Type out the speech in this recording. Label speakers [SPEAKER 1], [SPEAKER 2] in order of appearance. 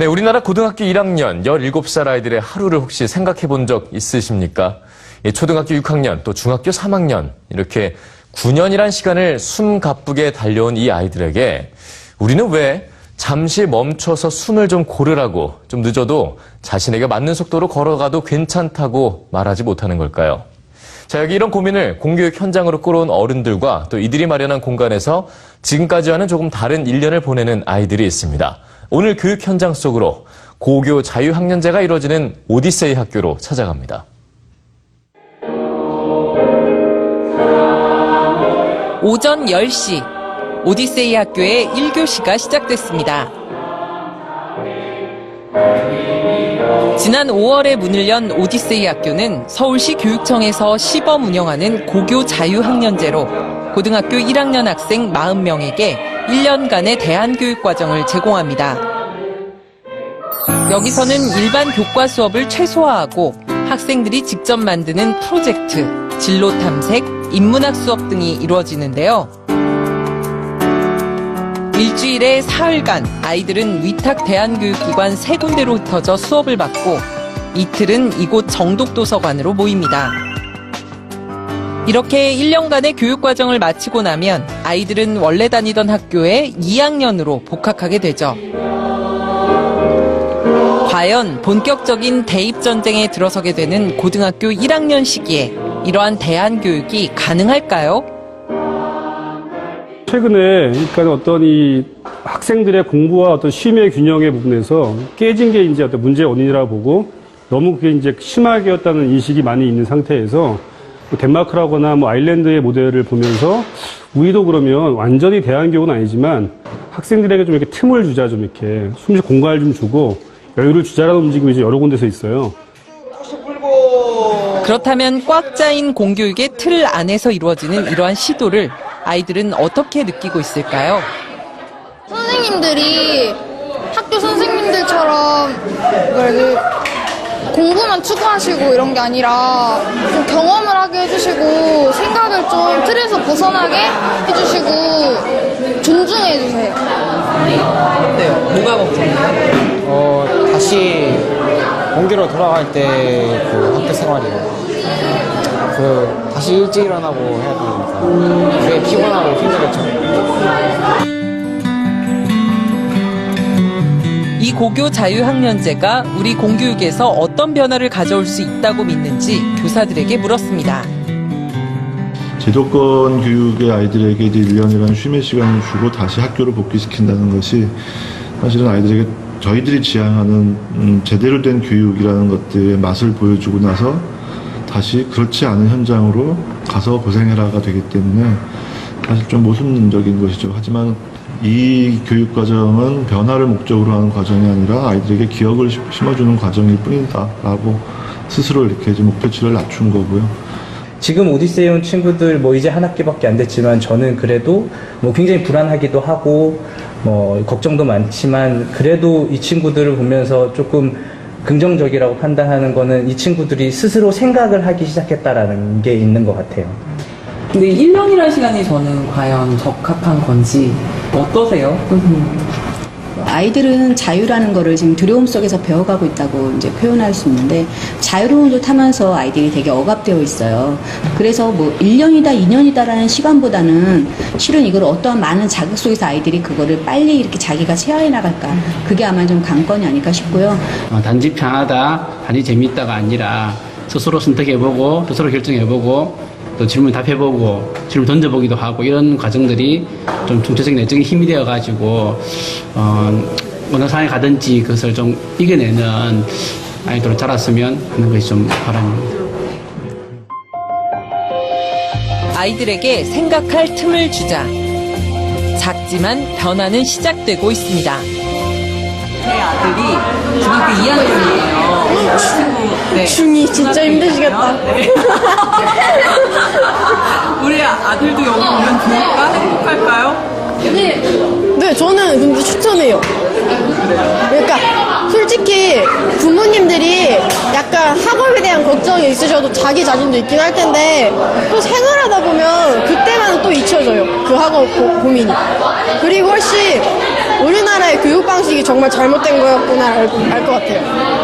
[SPEAKER 1] 네, 우리나라 고등학교 1학년 17살 아이들의 하루를 혹시 생각해 본 적 있으십니까? 예, 초등학교 6학년 또 중학교 3학년 이렇게 9년이란 시간을 숨 가쁘게 달려온 이 아이들에게 우리는 왜 잠시 멈춰서 숨을 좀 고르라고 좀 늦어도 자신에게 맞는 속도로 걸어가도 괜찮다고 말하지 못하는 걸까요? 자, 여기 이런 고민을 공교육 현장으로 끌어온 어른들과 또 이들이 마련한 공간에서 지금까지와는 조금 다른 1년을 보내는 아이들이 있습니다. 오늘 교육 현장 속으로 고교 자유학년제가 이루어지는 오디세이 학교로 찾아갑니다.
[SPEAKER 2] 오전 10시 오디세이 학교의 1교시가 시작됐습니다. 지난 5월에 문을 연 오디세이 학교는 서울시 교육청에서 시범 운영하는 고교 자유학년제로 고등학교 1학년 학생 40명에게 1년간의 대안교육 과정을 제공합니다. 여기서는 일반 교과 수업을 최소화하고 학생들이 직접 만드는 프로젝트, 진로 탐색, 인문학 수업 등이 이루어지는데요. 일주일에 사흘간 아이들은 위탁 대안교육기관 세 군데로 흩어져 수업을 받고 이틀은 이곳 정독도서관으로 모입니다. 이렇게 1년간의 교육과정을 마치고 나면 아이들은 원래 다니던 학교에 2학년으로 복학하게 되죠. 과연 본격적인 대입 전쟁에 들어서게 되는 고등학교 1학년 시기에 이러한 대안 교육이 가능할까요?
[SPEAKER 3] 최근에 그러니까 어떤 이 학생들의 공부와 어떤 쉼의 균형의 부분에서 깨진 게 이제 어떤 문제의 원인이라고 보고 너무 그게 이제 심하게였다는 인식이 많이 있는 상태에서 뭐 덴마크라거나 뭐 아일랜드의 모델을 보면서 우리도 그러면 완전히 대안교육은 아니지만 학생들에게 좀 이렇게 틈을 주자 좀 이렇게 숨쉬 공간을 좀 주고 여유를 주자라는 움직임이 이제 여러 군데서 있어요.
[SPEAKER 2] 그렇다면 꽉 짜인 공교육의 틀 안에서 이루어지는 이러한 시도를 아이들은 어떻게 느끼고 있을까요?
[SPEAKER 4] 선생님들이 학교 선생님들처럼 뭐랄 공부만 추구하시고 이런 게 아니라 좀 경험을 하게 해주시고 생각을 좀 틀에서 벗어나게 해주시고 존중해 주세요.
[SPEAKER 2] 네, 뭐가 걱정돼요?
[SPEAKER 5] 어, 다시 공기로 돌아갈 때 그 학교 생활이요. 그 다시 일찍 일어나고 해야 되니까 되게 피곤하고 힘들었죠.
[SPEAKER 2] 고교 자유학년제가 우리 공교육에서 어떤 변화를 가져올 수 있다고 믿는지 교사들에게 물었습니다.
[SPEAKER 6] 제도권 교육의 아이들에게 이제 1년이라는 쉼의 시간을 주고 다시 학교로 복귀시킨다는 것이 사실은 아이들에게 저희들이 지향하는 음, 제대로 된 교육이라는 것들의 맛을 보여주고 나서 다시 그렇지 않은 현장으로 가서 고생해라가 되기 때문에 사실 좀 모순적인 것이죠. 하지만 이 교육 과정은 변화를 목적으로 하는 과정이 아니라 아이들에게 기억을 심- 심어주는 과정일 뿐이다라고 스스로 이렇게 이제 목표치를 낮춘 거고요.
[SPEAKER 7] 지금 오디세이 온 친구들 뭐 이제 한 학기밖에 안 됐지만 저는 그래도 뭐 굉장히 불안하기도 하고 뭐 걱정도 많지만 그래도 이 친구들을 보면서 조금 긍정적이라고 판단하는 거는 이 친구들이 스스로 생각을 하기 시작했다라는 게 있는 것 같아요.
[SPEAKER 8] 근데 1년이라는 시간이 저는 과연 적합한 건지 어떠세요? 선생님?
[SPEAKER 9] 아이들은 자유라는 거를 지금 두려움 속에서 배워가고 있다고 이제 표현할 수 있는데 자유로움도 타면서 아이들이 되게 억압되어 있어요. 그래서 뭐 1년이다, 2년이다라는 시간보다는 실은 이걸 어떠한 많은 자극 속에서 아이들이 그거를 빨리 이렇게 자기가 체화해 나갈까. 그게 아마 좀 관건이 아닐까 싶고요.
[SPEAKER 10] 어, 단지 편하다, 단지 재미있다가 아니라 스스로 선택해보고 스스로 결정해보고 또 질문 답해보고 질문 던져보기도 하고 이런 과정들이 좀 중체적인 내적인 힘이 되어가지고 어, 어느 상황에 가든지 그것을 좀 이겨내는 아이들로 자랐으면 하는 것이 좀 바람입니다.
[SPEAKER 2] 아이들에게 생각할 틈을 주자. 작지만 변화는 시작되고 있습니다.
[SPEAKER 8] 제 아들이 중학교 2학년이에요. 친구, 네.
[SPEAKER 4] 중이 진짜 힘드시겠다.
[SPEAKER 8] 아들도 좋을까? 행복할까요?
[SPEAKER 4] 네, 저는 근데 추천해요. 그러니까 솔직히 부모님들이 약간 학업에 대한 걱정이 있으셔도 자기 자신도 있긴 할 텐데 또 생활하다 보면 그때만 또 잊혀져요. 그 학업 고, 고민이. 그리고 훨씬 우리나라의 교육 방식이 정말 잘못된 거였구나 알 것 같아요.